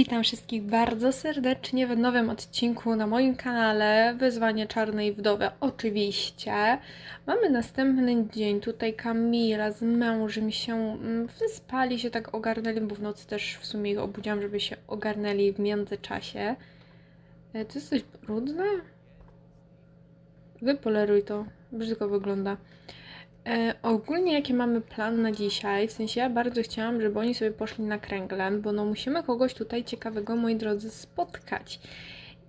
Witam wszystkich bardzo serdecznie w nowym odcinku na moim kanale Wyzwanie Czarnej Wdowy. Oczywiście mamy następny dzień. Tutaj Kamila z mężem się mm, wyspali, się tak ogarnęli, bo w nocy też w sumie ich obudziłam, żeby się ogarnęli w międzyczasie. E, To jest coś brudne? Wypoleruj to. Brzydko wygląda. E, ogólnie jaki mamy plan na dzisiaj? W sensie ja bardzo chciałam, żeby oni sobie poszli na kręgle, bo no musimy kogoś tutaj ciekawego, moi drodzy, spotkać.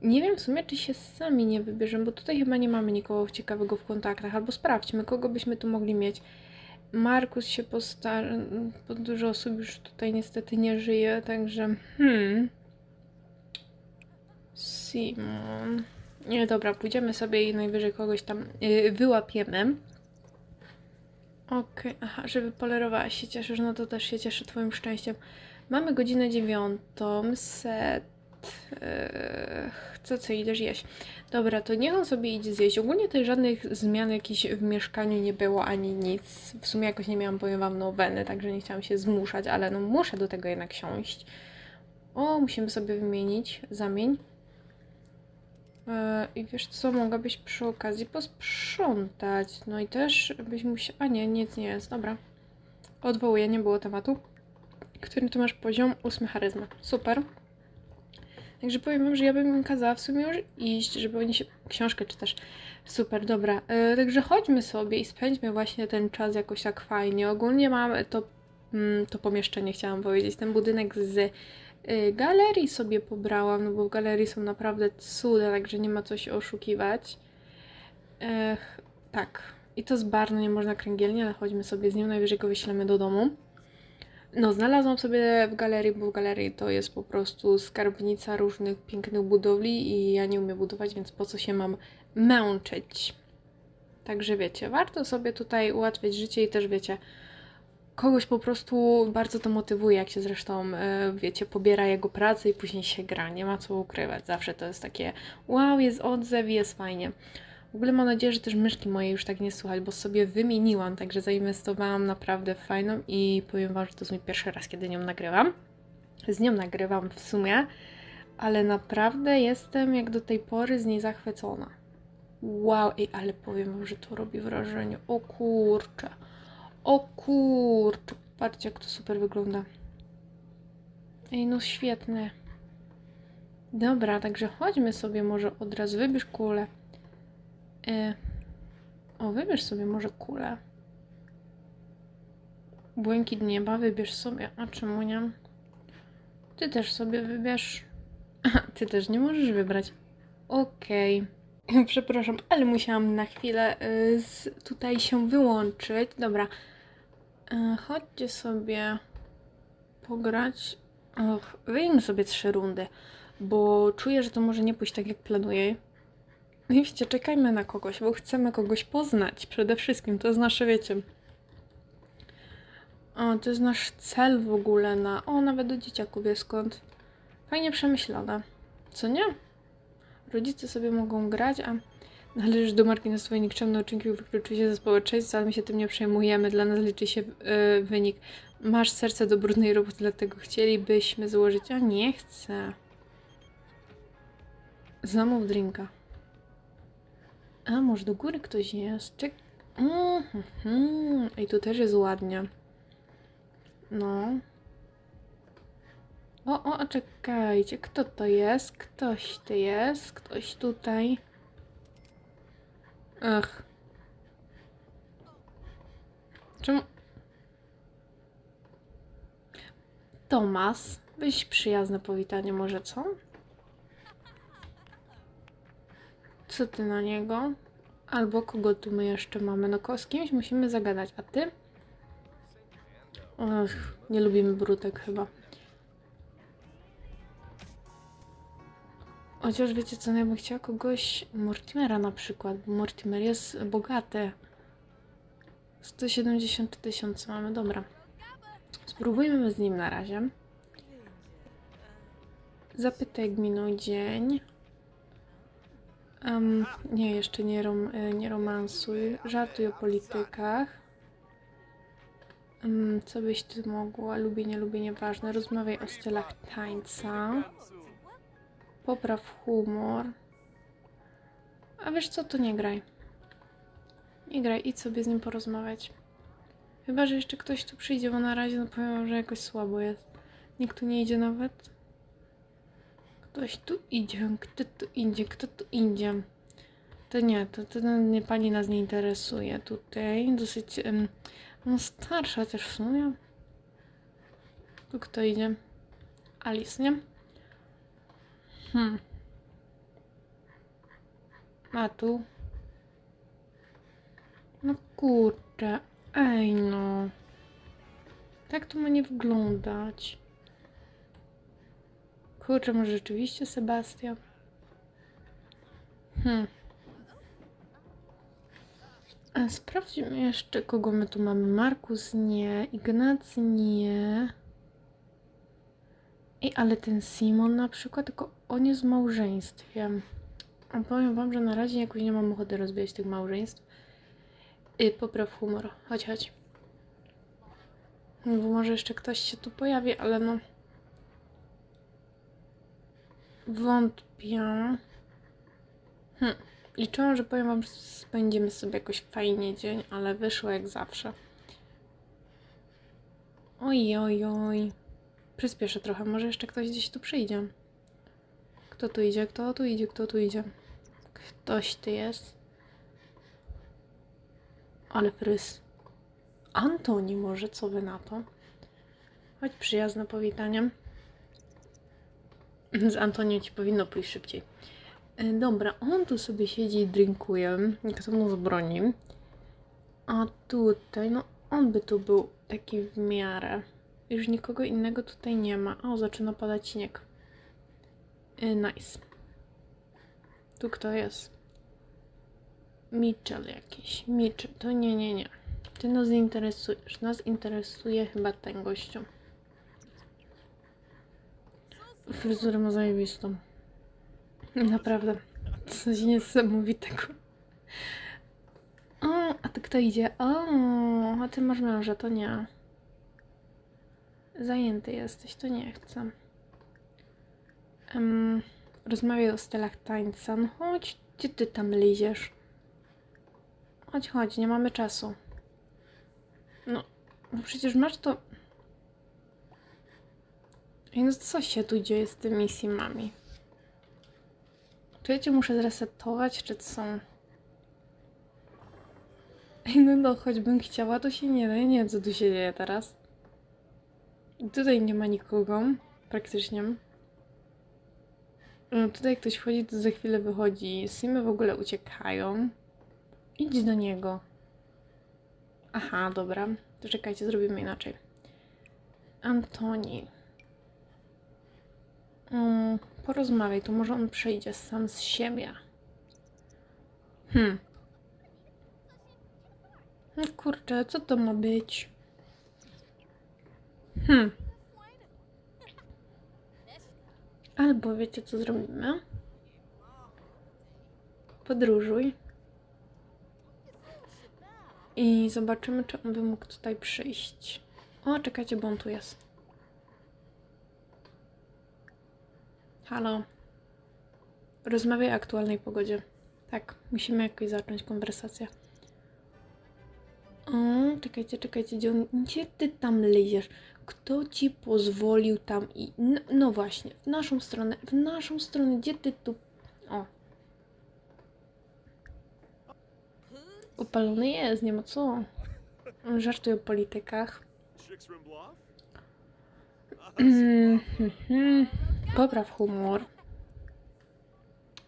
Nie wiem w sumie, czy się sami nie wybierzemy, bo tutaj chyba nie mamy nikogo ciekawego w kontaktach, albo sprawdźmy, kogo byśmy tu mogli mieć. Markus się postarza, bo dużo osób już tutaj niestety nie żyje, także hmm. Simon. Nie, dobra, pójdziemy sobie i najwyżej kogoś tam yy, wyłapiemy. Okej, aha, żeby polerowałaś się cieszysz, no to też się cieszę twoim szczęściem. Mamy godzinę dziewiątą, set... Yy, co, co idziesz jeść? Dobra, to niech on sobie idzie zjeść. Ogólnie tutaj żadnych zmian jakichś w mieszkaniu nie było, ani nic. W sumie jakoś nie miałam, powiem wam, noweny, także nie chciałam się zmuszać, ale no muszę do tego jednak siąść. O, musimy sobie wymienić. Zamień. E, I wiesz co, mogłabyś przy okazji posprzątać. No i też byś musiał... A nie, nic nie jest, dobra. Odwołuję, nie było tematu. Który tu masz poziom? Ósmy charyzma. Super. Także powiem wam, że ja bym im kazała w sumie już iść, żeby oni się... Książkę czytasz. Super, dobra. E, także chodźmy sobie i spędźmy właśnie ten czas jakoś tak fajnie. Ogólnie mamy to, mm, to pomieszczenie, chciałam powiedzieć, ten budynek z galerii sobie pobrałam, no bo w galerii są naprawdę cuda, także nie ma co się oszukiwać. Ech, tak. I to z Barno nie można kręgielnie, ale chodźmy sobie z nim, najwyżej go wyślemy do domu. No, znalazłam sobie w galerii, bo w galerii to jest po prostu skarbnica różnych pięknych budowli i ja nie umiem budować, więc po co się mam męczyć? Także wiecie, warto sobie tutaj ułatwiać życie i też wiecie, kogoś po prostu bardzo to motywuje, jak się zresztą, e, wiecie, pobiera jego pracę i później się gra. Nie ma co ukrywać. Zawsze to jest takie wow, jest odzew jest fajnie. W ogóle mam nadzieję, że też myszki moje już tak nie słuchać, bo sobie wymieniłam, także zainwestowałam naprawdę w fajną i powiem Wam, że to jest mój pierwszy raz, kiedy nią nagrywam. Z nią nagrywam w sumie, ale naprawdę jestem jak do tej pory z niej zachwycona. Wow, ej, ale powiem Wam, że to robi wrażenie. O kurczę. O kurczę, patrzcie jak to super wygląda. Ej, no świetne. Dobra, także chodźmy sobie może od razu. Wybierz kulę. E... O, wybierz sobie może kulę. Błękit nieba, wybierz sobie. A czemu nie? Ty też sobie wybierz. Aha, ty też nie możesz wybrać. Okej. Przepraszam, ale musiałam na chwilę y, z, tutaj się wyłączyć. Dobra. Y, chodźcie sobie pograć. Och, wyjmę sobie trzy rundy, bo czuję, że to może nie pójść tak, jak planuję. No i wiecie, czekajmy na kogoś, bo chcemy kogoś poznać przede wszystkim. To jest nasze, wiecie. O, to jest nasz cel w ogóle na. O, nawet do dzieciaków wie skąd. Fajnie przemyślane. Co nie? Rodzice sobie mogą grać, a należysz do marki na swoje nikczemne uczynki wykluczy się ze społeczeństwa, ale my się tym nie przejmujemy. Dla nas liczy się yy, wynik. Masz serce do brudnej roboty, dlatego chcielibyśmy złożyć. A nie chcę. Zamów drinka. A, może do góry ktoś jest? Czek. Mhm. I tu też jest ładnie. No. O, o, czekajcie, kto to jest? Ktoś to jest, ktoś tutaj. Ach. Czemu? Tomas, weź przyjazne powitanie może, co? Co ty na niego? Albo kogo tu my jeszcze mamy? No ko- z kimś musimy zagadać, a ty? Ach, nie lubimy brutek chyba. Chociaż wiecie co, no ja bym chciała kogoś, Mortimera na przykład, bo Mortimer jest bogaty. 170 tysięcy mamy, dobra. Spróbujmy z nim na razie. Zapytaj, jak minął dzień. Em, nie, jeszcze nie, rom, e, nie romansuj. Żartuj o politykach. Mm, co byś ty mogła? Lubię, nie lubię, nieważne. Rozmawiaj o stylach tańca. Popraw humor. A wiesz co, to nie graj. Nie graj, idź sobie z nim porozmawiać. Chyba, że jeszcze ktoś tu przyjdzie, bo na razie no powiem wam, że jakoś słabo jest. Nikt tu nie idzie nawet. Ktoś tu idzie, kto tu idzie, kto tu idzie. To nie, to, to nie, pani nas nie interesuje tutaj. Dosyć, em, no starsza też w sumie. Tu kto idzie? Alice, nie? Hmm. A tu? No kurczę, ej no. Tak to ma nie wyglądać. Kurczę, może rzeczywiście Sebastian? Hmm. A sprawdźmy jeszcze, kogo my tu mamy. Markus nie, Ignacy nie. Ej, ale ten Simon na przykład, tylko on jest w małżeństwie. A powiem wam, że na razie jakoś nie mam ochoty rozwijać tych małżeństw. I popraw humor. Chodź, chodź. Bo może jeszcze ktoś się tu pojawi, ale no... Wątpię. Hm. Liczyłam, że powiem wam, że spędzimy sobie jakoś fajnie dzień, ale wyszło jak zawsze. Oj, oj, oj. Przyspieszę trochę, może jeszcze ktoś gdzieś tu przyjdzie. Kto tu idzie? Kto tu idzie? Kto tu idzie? Ktoś ty jest. Ale frys. Antoni może, co wy na to? Chodź przyjazne powitaniem. Z Antoniem ci powinno pójść szybciej. E, Dobra, on tu sobie siedzi i drinkuje. Kto mu zabroni? A tutaj, no on by tu był taki w miarę. Już nikogo innego tutaj nie ma. O, zaczyna padać śnieg. E, Nice. Tu kto jest? Mitchell jakiś. Mitchell, to nie, nie, nie. Ty nas interesujesz. Nas interesuje chyba ten gościu. Fryzurę ma zajebistą. Naprawdę. Coś niesamowitego. O, a ty kto idzie? O, a ty masz męża, to nie. Zajęty jesteś, to nie chcę. Um, rozmawiaj o stylach tańca. No chodź, gdzie ty tam liziesz? Chodź, chodź, nie mamy czasu. No, przecież masz to... Ej, no co się tu dzieje z tymi simami? Czy ja cię muszę zresetować, czy co? Ej, no, no, choćbym chciała, to się nie da. Nie wiem, co tu się dzieje teraz. I Tutaj nie ma nikogo, praktycznie. No, tutaj ktoś wchodzi, to za chwilę wychodzi. Simy w ogóle uciekają. Idź do niego. Aha, dobra. To czekajcie, zrobimy inaczej. Antoni. Mm, porozmawiaj, to może on przejdzie sam z siebie. Hmm. No kurczę, co to ma być? Hmm. Albo wiecie, co zrobimy? Podróżuj. I zobaczymy, czy on by mógł tutaj przyjść. O, czekajcie, bo on tu jest. Halo. Rozmawiaj o aktualnej pogodzie. Tak, musimy jakoś zacząć konwersację. O, czekajcie, czekajcie, gdzie, on, gdzie ty tam leziesz? Kto ci pozwolił tam i... No, no właśnie, w naszą stronę, w naszą stronę, gdzie ty tu... O. Upalony jest, nie ma co. On żartuje o politykach. Popraw humor.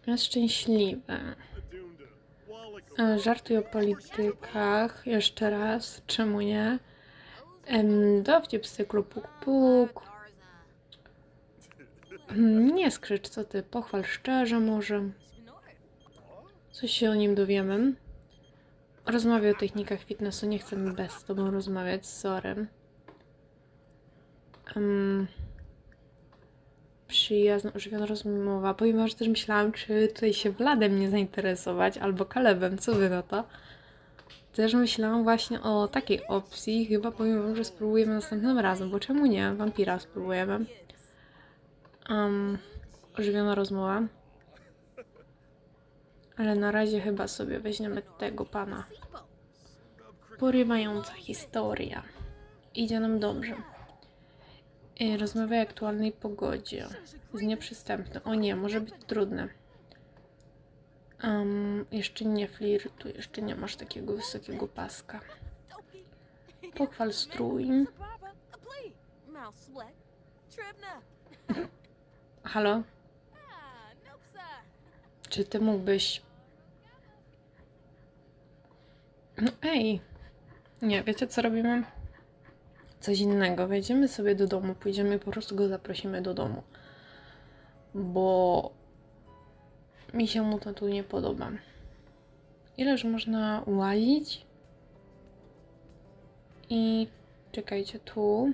Jest szczęśliwy. E, Żartuj o politykach. Jeszcze raz. Czemu nie? Em, Dowcip z cyklu puk puk. Mm, Nie skrzycz, co ty. Pochwal szczerze może. Coś się o nim dowiemy. Rozmawiaj o technikach fitnessu. Nie chcę bez tobą rozmawiać. Sorry. Um, przyjazna, ożywiona rozmowa. Że też myślałam, czy tutaj się Wladem nie zainteresować, albo Kalebem. Co wy na to? Też myślałam właśnie o takiej opcji. Chyba powiem wam, że spróbujemy następnym razem, bo czemu nie? Wampira spróbujemy. Um, ożywiona rozmowa. Ale na razie chyba sobie weźmiemy tego pana. Porywająca historia. Idzie nam dobrze. I rozmawiaj o aktualnej pogodzie. Jest nieprzystępny. O nie, może być trudne. Um, jeszcze nie flirtuj, jeszcze nie masz takiego wysokiego paska. Pochwal strój. Halo? Czy ty mógłbyś... No ej! Nie, wiecie co robimy? Coś innego. Wejdziemy sobie do domu, pójdziemy po prostu go zaprosimy do domu. Bo mi się mu to tu nie podoba. Ileż można łazić? I czekajcie tu.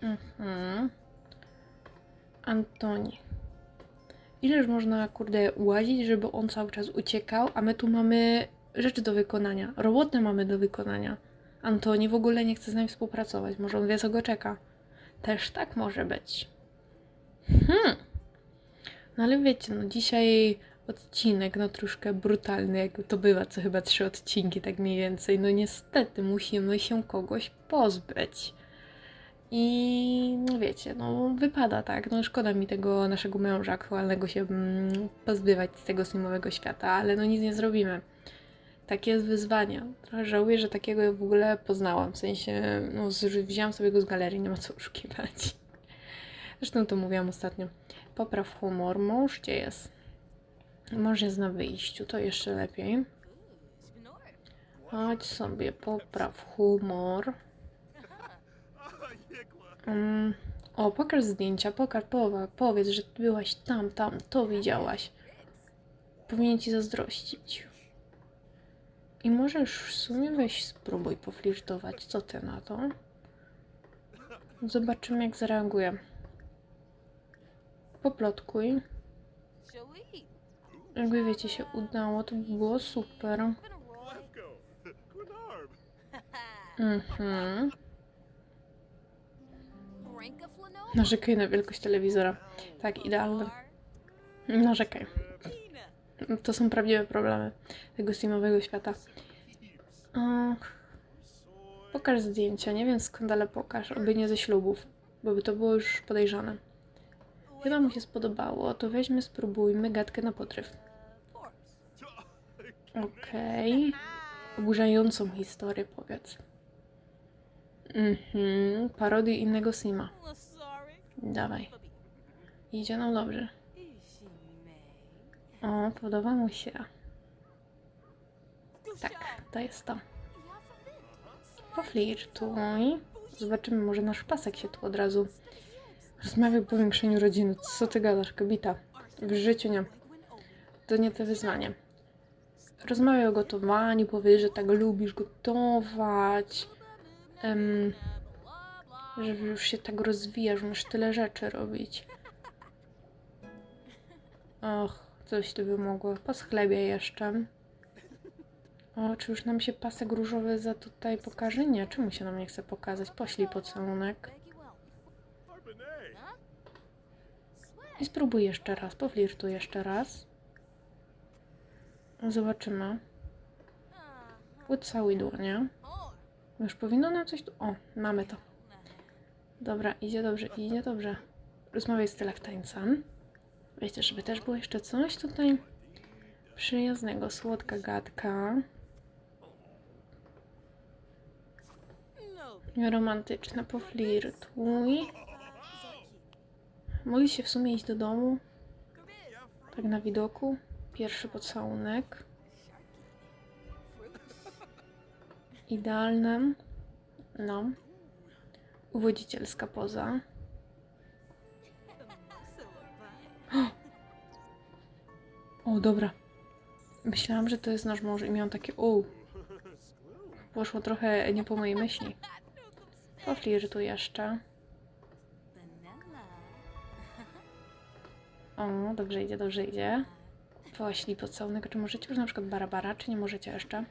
Mhm. Antoni. Ileż można, kurde, łazić, żeby on cały czas uciekał, a my tu mamy rzeczy do wykonania. Robotę mamy do wykonania. Antoni w ogóle nie chce z nami współpracować. Może on wie, co go czeka. Też tak może być. Hmm. No ale wiecie, no dzisiaj odcinek, no troszkę brutalny, jak to bywa, co chyba trzy odcinki, tak mniej więcej. No niestety musimy się kogoś pozbyć. I no wiecie, no wypada tak, no szkoda mi tego naszego męża aktualnego się mm, pozbywać z tego streamowego świata, ale no nic nie zrobimy. Takie jest wyzwanie. Trochę żałuję, że takiego w ogóle poznałam, w sensie, no z- wzięłam sobie go z galerii, nie ma co oszukiwać. Zresztą to mówiłam ostatnio. Popraw humor. Mąż gdzie jest? Mąż jest na wyjściu, to jeszcze lepiej. Chodź sobie, popraw humor. Mm, o, pokaż zdjęcia, pokaż, powa, powiedz, że byłaś tam, tam, to widziałaś. Powinien ci zazdrościć. I możesz w sumie weź spróbuj poflirtować. Co ty na to? Zobaczymy, jak zareaguje. Poplotkuj. Jakby wiecie, się udało, to by było super. Mhm. Narzekaj na wielkość telewizora. Tak, idealne. Narzekaj. To są prawdziwe problemy tego streamowego świata. Ach. Pokaż zdjęcia. Nie wiem skąd, ale pokaż. Oby nie ze ślubów, bo by to było już podejrzane. Chyba mu się spodobało. To weźmy, spróbujmy gadkę na potryw. Okej. Oburzającą historię powiedz. Mhm. Parodię innego Sima. Dawaj. Idzie nam dobrze. O, podoba mu się. Tak, to jest to. Poflirtuj. Zobaczymy, może nasz pasek się tu od razu rozmawia o powiększeniu rodziny. Co ty gadasz, kobita? W życiu nie. To nie to wyzwanie. Rozmawiaj o gotowaniu, powiedz, że tak lubisz gotować. Em, że już się tak rozwijasz, masz tyle rzeczy robić. Och, coś tu by mogło. Poschlebię jeszcze. O, czy już nam się pasek różowy za tutaj pokaże? Nie, czemu się nam nie chce pokazać? Poślij pocałunek. I spróbuj jeszcze raz, poflirtuj jeszcze raz. Zobaczymy. Ucałuj dłonie. Już powinno nam coś tu... O, mamy to. Dobra, idzie dobrze, idzie dobrze. Rozmawiaj z tylektańcem. Wiecie, żeby też było jeszcze coś tutaj przyjaznego, słodka gadka. Romantyczna, poflirtuj. Mogli się w sumie iść do domu. Tak na widoku. Pierwszy pocałunek. Idealne. No. Uwodzicielska poza. O, dobra. Myślałam, że to jest nasz mąż i miałam takie o. Poszło trochę nie po mojej myśli. Poflirtuj jeszcze. O, dobrze idzie, dobrze idzie. Poślij pocałunek. Czy możecie już na przykład barabara, czy nie możecie jeszcze?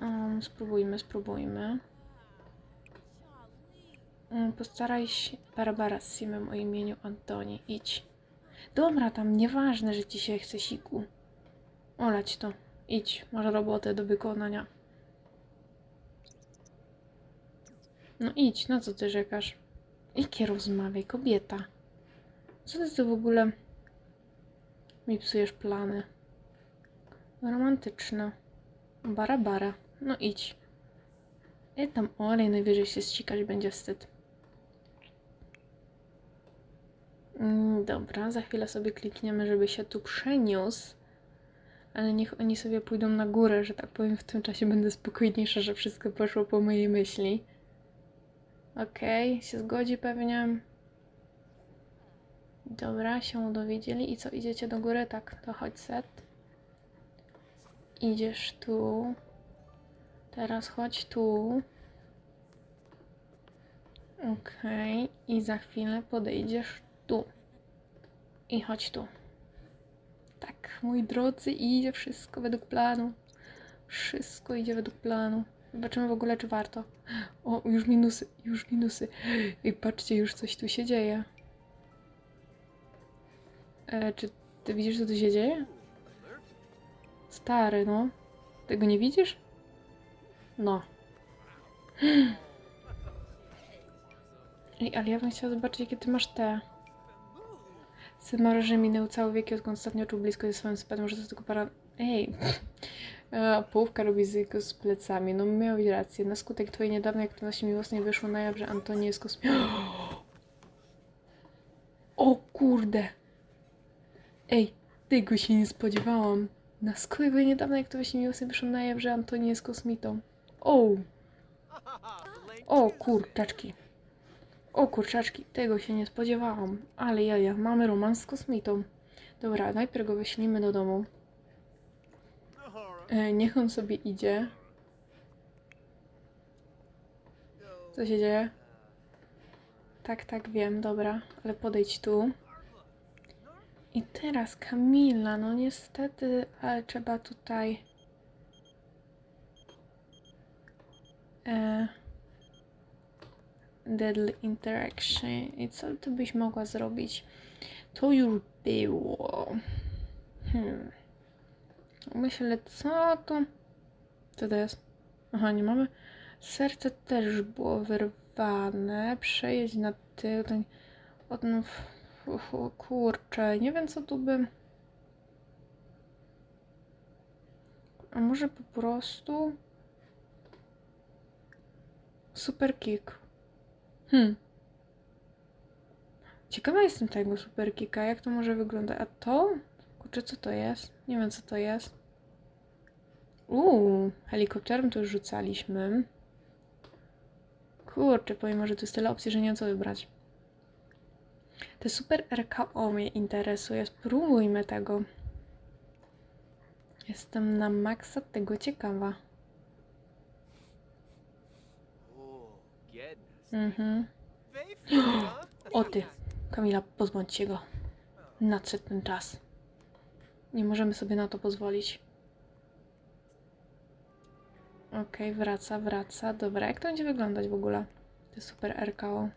Um, spróbujmy, spróbujmy. Um, postaraj się. Barbara z Simem o imieniu Antoni. Idź. Dobra, tam nieważne, że się chce siku. Olać to. Idź, masz robotę do wykonania. No idź, na co ty rzekasz? Jakie rozmawiaj, kobieta. Co ty w ogóle mi psujesz plany? Romantyczne. Bara bara. No idź. I tam olej, najwyżej się ścikać będzie wstyd. Mm, dobra, za chwilę sobie klikniemy, żeby się tu przeniósł. Ale niech oni sobie pójdą na górę, że tak powiem. W tym czasie będę spokojniejsza, że wszystko poszło po mojej myśli. Okej, się zgodzi pewnie. Dobra, się dowiedzieli. I co, idziecie do góry? Tak, to chodź set. Idziesz tu. Teraz chodź tu. Okej, i za chwilę podejdziesz tu. I chodź tu. Tak, moi drodzy, idzie wszystko według planu. Wszystko idzie według planu. Zobaczymy w ogóle, czy warto. O, już minusy, już minusy. I patrzcie, już coś tu się dzieje. E, czy ty widzisz, co tu się dzieje? Stary, no. Tego nie widzisz? No. Ej, ale ja bym chciała zobaczyć, jakie ty masz te. Syn ma, że minął cały wiek, i odkąd ostatnio czuł blisko ze swoim spadem, że to tylko para... Ej! E, Połówka robi zyku z plecami. No miałeś rację. Na skutek twojej niedawnej aktywności miłosnej wyszło na jaw, że Antoni jest kosmi... O kurde! Ej, tego się nie spodziewałam. Na skutek twojej niedawnej aktywności miłosnej wyszło na jaw, że Antoni jest kosmitą. O! O kurczaczki. O kurczaczki, tego się nie spodziewałam. Ale jaja, mamy romans z kosmitą. Dobra, najpierw go wyślimy do domu. E, niech on sobie idzie. Co się dzieje? Tak, tak, wiem, dobra, ale podejdź tu. I teraz Kamila, no niestety, ale trzeba tutaj. E, deadly interaction. I co ty byś mogła zrobić? To już było. Hmm. Myślę, co to? Co to jest? Aha, nie mamy. Serce też było wyrwane. Przejeść na tył. Ten... Od... Kurczę, nie wiem co tu by. A może po prostu. Super kick. Hmm. Ciekawa jestem tego super kicka, jak to może wyglądać. A to? Kurczę, co to jest? Nie wiem, co to jest. Uuu, helikopterem to już rzucaliśmy. Kurczę, powiem, że tu jest tyle opcji, że nie wiem co wybrać. Te super RKO mnie interesuje. Spróbujmy tego. Jestem na maksa tego ciekawa. Mhm. O ty, Kamila, pozbądź się go. Nadszedł ten czas. Nie możemy sobie na to pozwolić. Okej, wraca, wraca. Dobra, jak to będzie wyglądać w ogóle? To super RKO.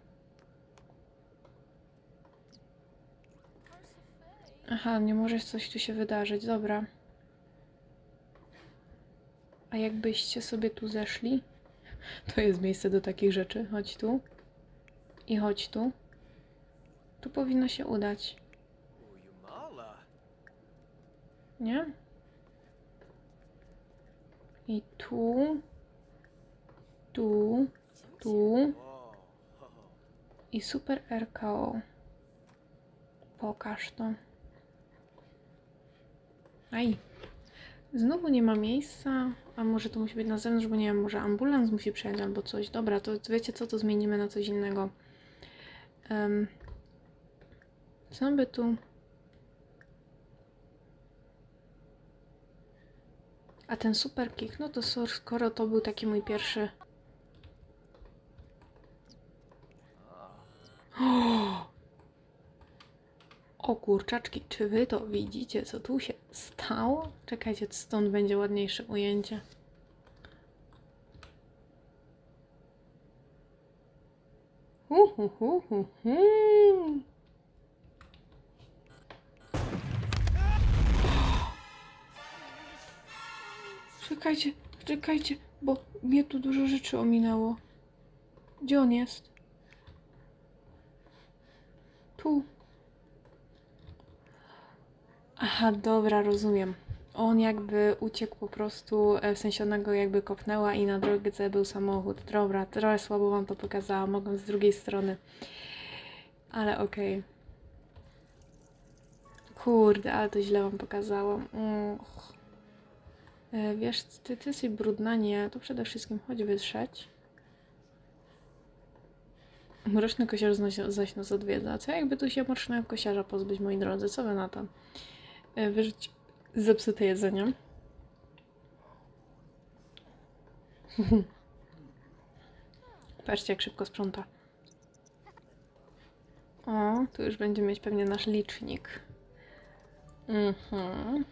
Aha, nie może coś tu się wydarzyć. Dobra. A jakbyście sobie tu zeszli? To jest miejsce do takich rzeczy. Chodź tu. I chodź tu. Tu powinno się udać. Nie? I tu. Tu. Tu. I super RKO. Pokaż to. Aj. Znowu nie ma miejsca. A może to musi być na zewnątrz, bo nie wiem, może ambulans musi przyjechać albo coś. Dobra, to wiecie co, to zmienimy na coś innego. Um, co by tu... A ten super kick, no to skoro to był taki mój pierwszy... O o kurczaczki, czy wy to widzicie, co tu się stało? Czekajcie, stąd będzie ładniejsze ujęcie. Czekajcie, czekajcie, bo mnie tu dużo rzeczy ominęło. Gdzie on jest? Tu. Aha, dobra, rozumiem. On jakby uciekł po prostu, e, w sensie ona go jakby kopnęła i na drodze był samochód. Dobra, trochę słabo wam to pokazałam, mogłem z drugiej strony. Ale okej. Kurde, ale to źle wam pokazałam. Uch. E, Wiesz, ty, ty jesteś brudna, nie? To przede wszystkim chodź wytrzeć. Mroczny kosiarz zaś, nas odwiedza. Co jakby tu się mrocznego kosiarza pozbyć, moi drodzy? Co wy na to? E, Wyrzuć zepsute jedzenie. Patrzcie, jak szybko sprząta. O, tu już będzie mieć pewnie nasz licznik. Mhm.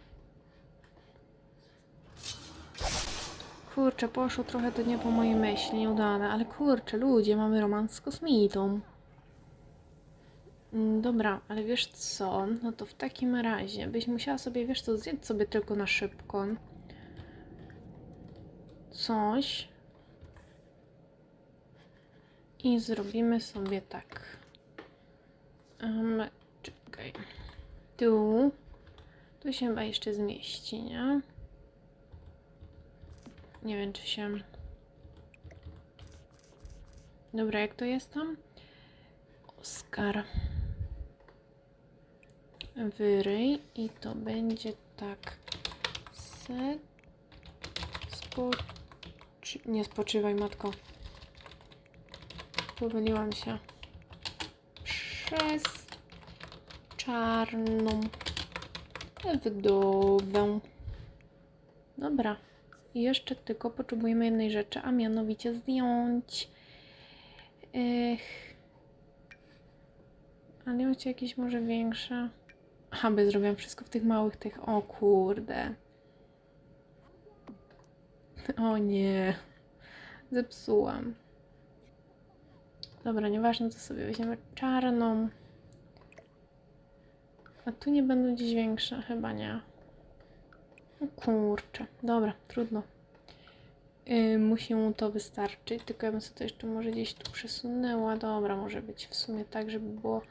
Kurczę, poszło trochę to nie po mojej myśli, nieudane, ale kurczę, ludzie, mamy romans z kosmitą. Mm, Dobra, ale wiesz co? No to w takim razie byś musiała sobie, wiesz co, zjedz sobie tylko na szybko. Coś. I zrobimy sobie tak. Um, czekaj. Tu. Tu się chyba jeszcze zmieści, nie? Nie wiem, czy się... Dobra, jak to jest tam? Oskar. Wyryj i to będzie tak. Se... Spoczy... Nie spoczywaj, matko. Pomyliłam się. Przez czarną wdowę. Dobra. I jeszcze tylko potrzebujemy jednej rzeczy, a mianowicie zdjąć. Ech. Ale macie jakieś może większe. Aha, zrobiłam wszystko w tych małych tych. O kurde. O nie. Zepsułam. Dobra, nieważne, to sobie weźmiemy czarną. A tu nie będą gdzieś większe? Chyba nie. O kurczę. Dobra, trudno. Yy, musi mu to wystarczyć, tylko ja bym sobie to jeszcze może gdzieś tu przesunęła. Dobra, może być w sumie tak, żeby było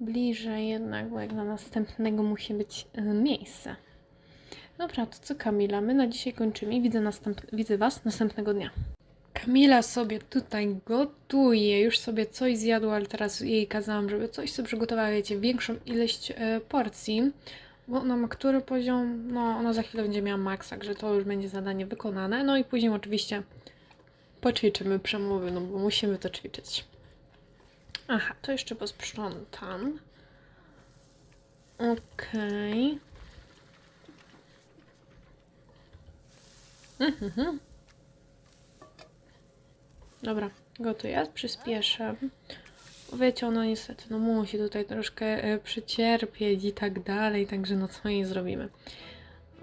bliżej jednak, bo jak na następnego musi być yy, miejsce. Dobra, to co Kamila? My na dzisiaj kończymy i widzę, następ... widzę Was następnego dnia. Kamila sobie tutaj gotuje, już sobie coś zjadła, ale teraz jej kazałam, żeby coś sobie przygotowała, wiecie, większą ilość e, porcji, bo ona ma który poziom, no ona za chwilę będzie miała max, także to już będzie zadanie wykonane, no i później oczywiście poćwiczymy przemowy, no bo musimy to ćwiczyć. Aha, to jeszcze posprzątam. Okej. Mhm. Dobra, gotuję, przyspieszę. Wiecie, ona niestety no musi tutaj troszkę e, przycierpieć i tak dalej, także no co jej zrobimy.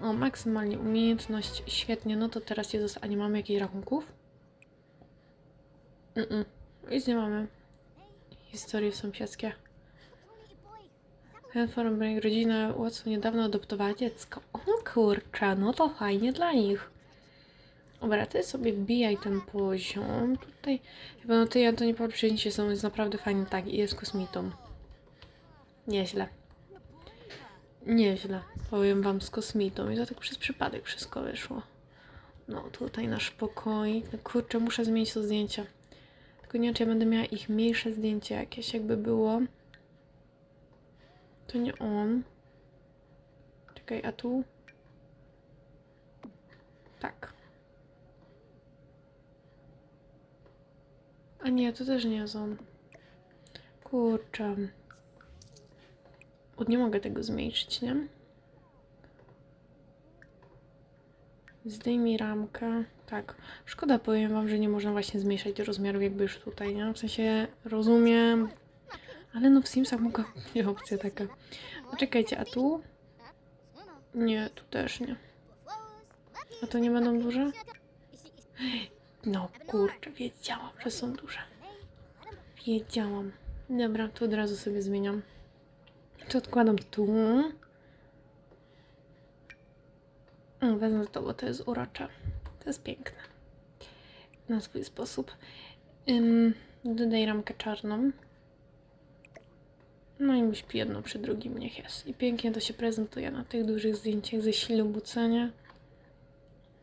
O, maksymalnie umiejętność, świetnie, no to teraz jest, a nie mamy jakichś rachunków? Mm, nic nie mamy. Historie sąsiedzkie. Henform rodzina Watson niedawno adoptowała dziecko. O kurczę, no to fajnie dla nich. Dobra, ty sobie wbijaj ten poziom. Tutaj chyba no ty Antoni Paul przyjęcie są jest naprawdę fajnie. Tak, i jest kosmitą. Nieźle. Nieźle. Powiem wam z kosmitą. I to tak przez przypadek wszystko wyszło. No, tutaj nasz pokoik. Kurczę, muszę zmienić to zdjęcie. Tylko nie czy ja będę miała ich mniejsze zdjęcie jakieś, jakby było. To nie on. Czekaj, a tu? Tak. A nie, to też nie jest on. Kurczę. O, nie mogę tego zmniejszyć, nie? Zdejmij ramkę. Tak. Szkoda, powiem wam, że nie można właśnie zmniejszać rozmiarów jakby już tutaj, nie? W sensie rozumiem. Ale no w Simsach mogła być opcja taka. A czekajcie, a tu? Nie, tu też nie. A to nie będą duże? No kurczę, wiedziałam, że są duże. Wiedziałam. Dobra, to od razu sobie zmieniam. To odkładam tu. O, Wezmę to, bo to jest urocze. To jest piękne. Na swój sposób. Ym, dodaj ramkę czarną. No i śpi jedno przy drugim, niech jest. I pięknie to się prezentuje na tych dużych zdjęciach ze ślubu, co nie?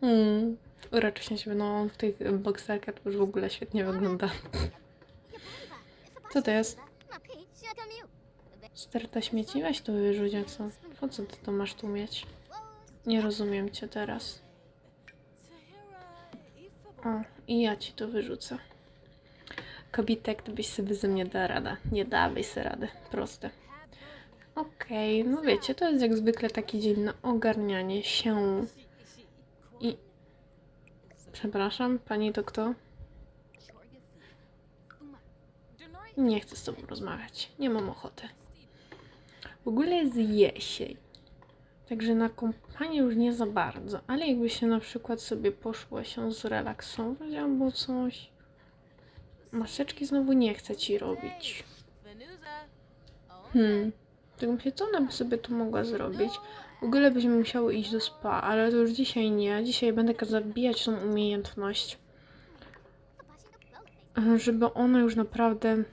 Hmm. Uroczy się, no w tych boxerkach to już w ogóle świetnie wygląda. Co to jest? Sterta śmieci? Weź to wyrzuć, co? Po co ty to masz tu mieć? Nie rozumiem cię teraz. O, i ja ci to wyrzucę. Kobitek, to byś sobie ze mnie dała rada. Nie dawaj sobie rady. Proste. Okej, no wiecie, to jest jak zwykle taki dzień na ogarnianie się. I... Przepraszam, pani to kto? Nie chcę z tobą rozmawiać. Nie mam ochoty. W ogóle jest jesień. Także na kompanię już nie za bardzo. Ale jakby się na przykład sobie poszło się zrelaksować albo coś. Maseczki znowu nie chcę ci robić. Hmm. Tak myślę, co ona by sobie tu mogła zrobić? W ogóle byśmy musiały iść do spa, ale to już dzisiaj nie. Dzisiaj będę zabijać tą umiejętność. Żeby ona już naprawdę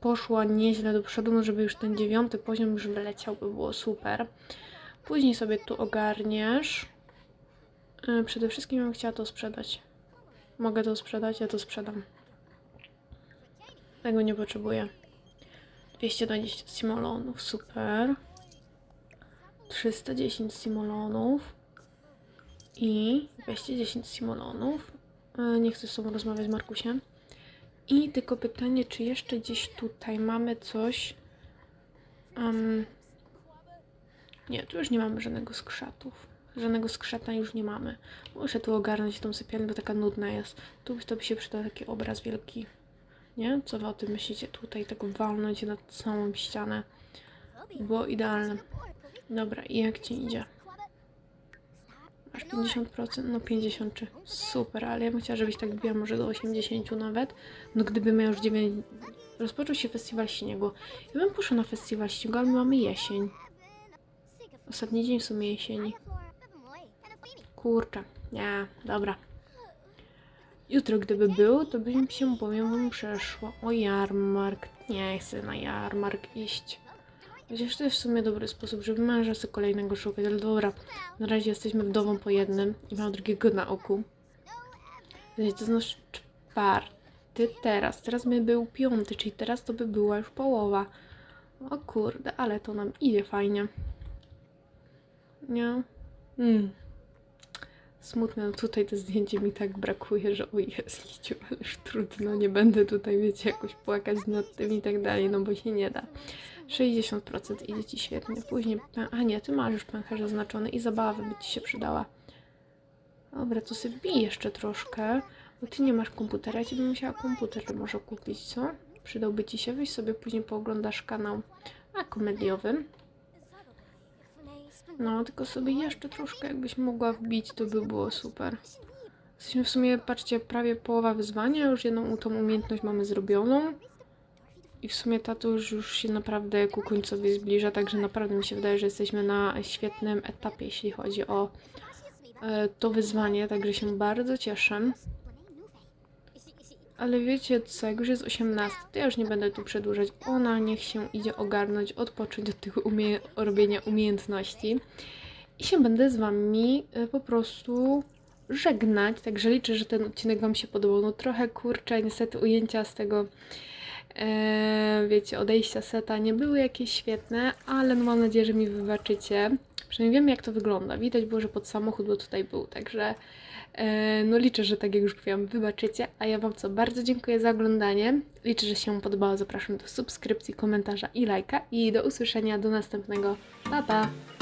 poszła nieźle do przodu, no żeby już ten dziewiąty poziom już wyleciał, by było super. Później sobie tu ogarniesz. Yy, Przede wszystkim bym chciała to sprzedać. Mogę to sprzedać? Ja to sprzedam. Tego nie potrzebuję. 220 simolonów, super. 310 simolonów. I 210 simolonów. Yy, Nie chcę z tobą rozmawiać, Markusie. I tylko pytanie, czy jeszcze gdzieś tutaj mamy coś. Em, nie, tu już nie mamy żadnego skrzatów. Żadnego skrzata już nie mamy. Muszę tu ogarnąć tą sypialnię, bo taka nudna jest. Tu to by się przydał taki obraz wielki. Nie? Co wy o tym myślicie? Tutaj tak walnąć na całą ścianę. Było idealne. Dobra, i jak ci idzie? Masz 50%? No 50 czy. Super, ale ja bym chciała, żebyś tak biła może do 80 nawet. No gdyby miał już 9... Rozpoczął się festiwal śniegu. Ja bym poszła na festiwal śniegu, ale my mamy jesień. Ostatni dzień w sumie jesieni. Kurczę. Nie, dobra. Jutro gdyby był, to bym się powiem wam przeszło. O jarmark. Nie chcę na jarmark iść. Chociaż to jest w sumie dobry sposób, żeby męża sobie kolejnego szukać, ale dobra. Na razie jesteśmy wdową po jednym i mam drugiego na oku. To znaczy czwarty teraz. Teraz by był piąty, czyli teraz to by była już połowa. O kurde, ale to nam idzie fajnie. Nie? Mm. Smutne, no tutaj to zdjęcie mi tak brakuje, że o Jezu, ale już trudno, nie będę tutaj, wiecie, jakoś płakać nad tym i tak dalej, no bo się nie da. 60% idzie Ci świetnie, później, a nie, Ty masz już pęcherz zaznaczony i zabawa by Ci się przydała. Dobra, to sobie bij jeszcze troszkę, bo Ty nie masz komputera, ja Ci bym musiała komputer może kupić, co? Przydałby Ci się, weź sobie później pooglądasz kanał a komediowy. No, tylko sobie jeszcze troszkę jakbyś mogła wbić, to by było super. Jesteśmy w sumie, patrzcie, prawie połowa wyzwania, już jedną tą umiejętność mamy zrobioną. I w sumie ta to już, już się naprawdę ku końcowi zbliża, także naprawdę mi się wydaje, że jesteśmy na świetnym etapie, jeśli chodzi o e, to wyzwanie, także się bardzo cieszę. Ale wiecie co, jak już jest 18, to ja już nie będę tu przedłużać. Ona niech się idzie ogarnąć, odpocząć od tych umie robienia umiejętności. I się będę z wami y, po prostu żegnać. Także liczę, że ten odcinek wam się podobał. No trochę kurczę, niestety ujęcia z tego e, wiecie, odejścia seta nie były jakieś świetne, ale no mam nadzieję, że mi wybaczycie. Przynajmniej wiem jak to wygląda. Widać było, że pod samochód bo tutaj był, także E, No liczę, że tak jak już mówiłam, wybaczycie. A ja Wam co bardzo dziękuję za oglądanie. Liczę, że się podobało. Zapraszam do subskrypcji, komentarza i lajka. I do usłyszenia do następnego. Pa pa!